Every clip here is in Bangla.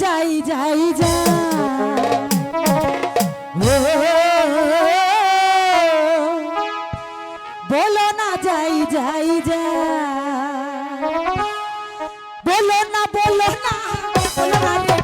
যাই যাই যাই বলো না যাই যাই যা। বলো না বলো না বলো না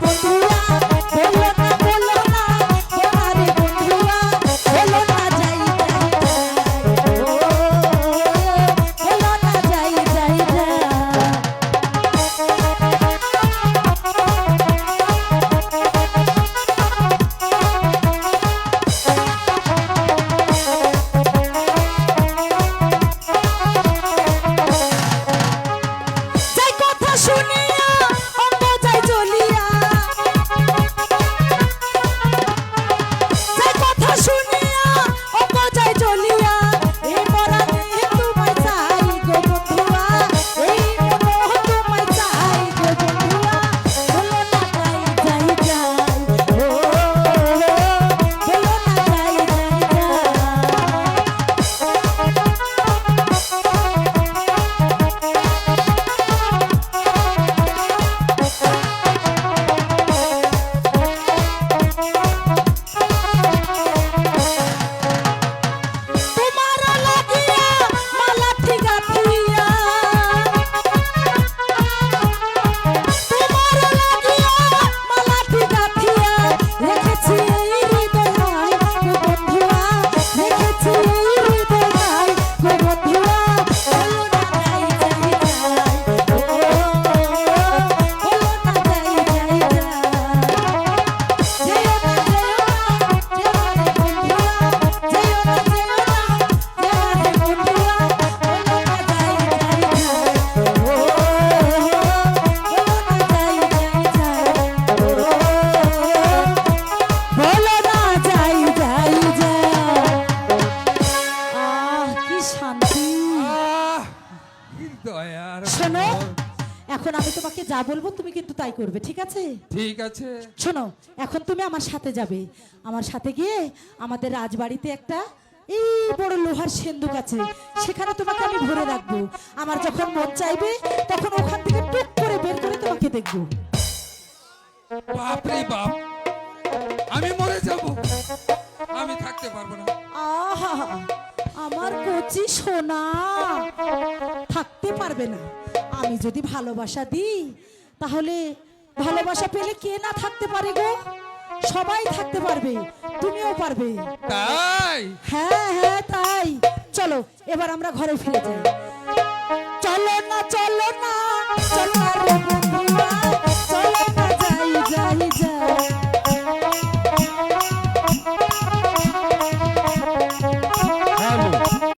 যাই শোনো এখন আমি তোমাকে যা বলব তুমি কিন্তু তাই করবে ঠিক আছে? ঠিক আছে। শোনো এখন তুমি আমার সাথে যাবে। আমার সাথে গিয়ে আমাদের রাজবাড়িতে একটা এই বড় লোহার সেন্দুক আছে সেখানে তোমাকে আমি ভরে রাখব। আমার যখন মন চাইবে তখন ওখান থেকে টুক করে বের করে তোমাকে দেখব। বাপ রে বাপ আমি মরে যাব। আমি থাকতে পারব না। আহা। আমার কচি সোনা। থাকতে পারবে না। আমি যদি ভালোবাসা দিই তাহলে ভালোবাসা পেলে কে না থাকতে পারে গো? সবাই থাকতে পারবে তুমিও পারবে। তাই? হ্যাঁ হ্যাঁ তাই। চলো এবার আমরা ঘরে ফিরে যাই। চলো না চলো না চলো